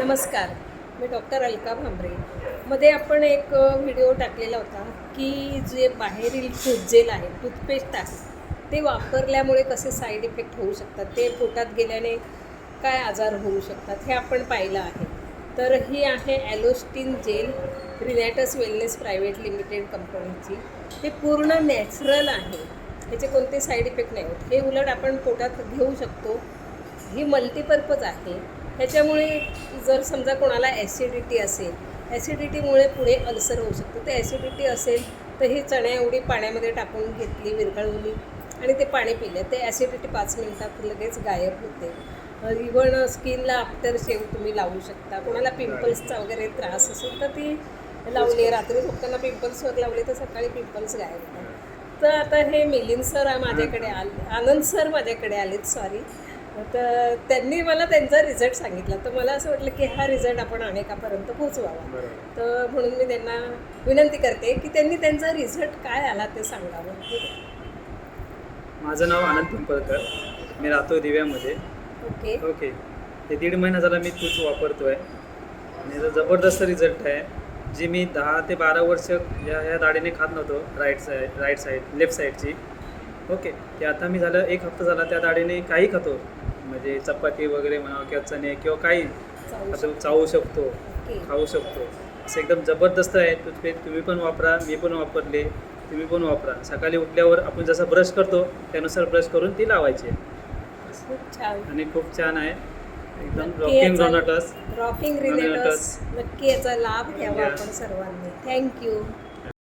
नमस्कार मी डॉक्टर अलका भांबरे. मध्ये आपण एक व्हिडिओ टाकलेला होता की जे बाहेरील टूथजेल आहे टूथपेस्ट आहे ते वापरल्यामुळे कसे साईड इफेक्ट होऊ शकतात ते पोटात गेल्याने काय आजार होऊ शकतात हे आपण पाहिलं आहे. तर ही आहे ॲलोस्टिन जेल रिलॅटस वेलनेस प्रायव्हेट लिमिटेड कंपनीची हे पूर्ण नॅचरल आहे. ह्याचे कोणते साईड इफेक्ट नाही होत. हे उलट आपण पोटात घेऊ शकतो. ही मल्टीपर्पज आहे. ह्याच्यामुळे जर समजा कोणाला ॲसिडिटी असेल ॲसिडिटीमुळे पुढे अल्सर होऊ शकतं. ते ॲसिडिटी असेल तर ही चण्या एवढी पाण्यामध्ये टाकून घेतली विरघळवली आणि ते पाणी पिलं. ते ॲसिडिटी पाच मिनिटात लगेच गायब होते. इव्हन स्किनला आफ्टर शेव तुम्ही लावू शकता. कोणाला पिंपल्सचा वगैरे त्रास असेल तर ती लावली. रात्री झोपताना पिंपल्सवर लावली तर सकाळी पिंपल्स गायब होतात. तर आता हे मिलिंद सर माझ्याकडे आले. आनंद सर माझ्याकडे आलेत सॉरी तर त्यांनी मला त्यांचा रिझल्ट सांगितला. तर मला असं वाटलं की हा रिझल्ट आपण अनेकापर्यंत पोहोचवावा. तर म्हणून मी त्यांना विनंती करते की त्यांनी त्यांचा रिझल्ट काय आला ते सांगावं. माझं नाव आनंद पिंपळकर. मी राहतो दिव्यामध्ये. ओके. ओके. हे दीड महिना झाला मी तूच वापरतोय. आणि याचा जबरदस्त रिझल्ट आहे. जी मी दहा ते बारा वर्ष या ह्या दाढीने खात नव्हतो right side right side left साईडची okay. ते आता मी झालं एक हप्ता झाला त्या दाढीने काही खातो. म्हणजे चपाती वगैरे म्हणा किंवा चणे किंवा काही असं चावू शकतो खाऊ शकतो. असं एकदम जबरदस्त आहे. टूथपेस्ट तुम्ही पण वापरा मी पण वापरले तुम्ही पण वापरा. सकाळी उठल्यावर आपण जसा ब्रश करतो त्यानुसार ब्रश करून ती लावायची. आणि खूप छान आहे. एकदम रॉकिंग रॉकिंग नक्की याचा लाभ घ्यावा घ्या. आपण सर्वांनी. थँक्यू